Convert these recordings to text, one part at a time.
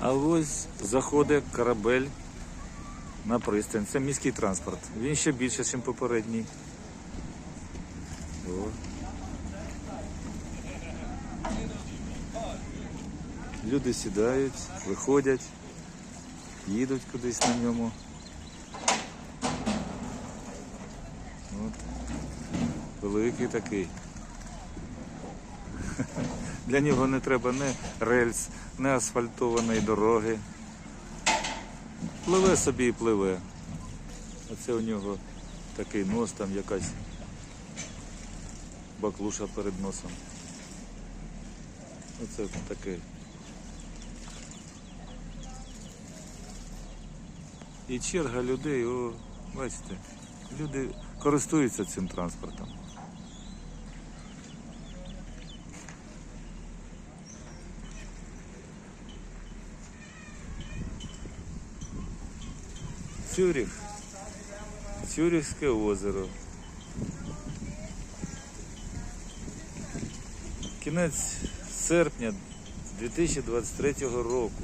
А ось заходить корабель на пристань. Це міський транспорт. Він ще більше, ніж попередній. О. Люди сідають, виходять, їдуть кудись на ньому. От. Великий такий. Для нього не треба ні рельс, ні асфальтованої дороги. Пливе собі і пливе. Оце у нього такий нос, там якась баклуша перед носом. Оце таке. І черга людей, о, бачите, люди користуються цим транспортом. Цюрих. Цюрихське озеро. Кінець серпня 2023 року.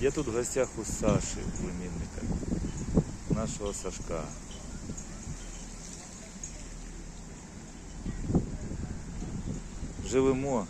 Я тут в гостях у Саші, племінника, нашого Сашка. Живемо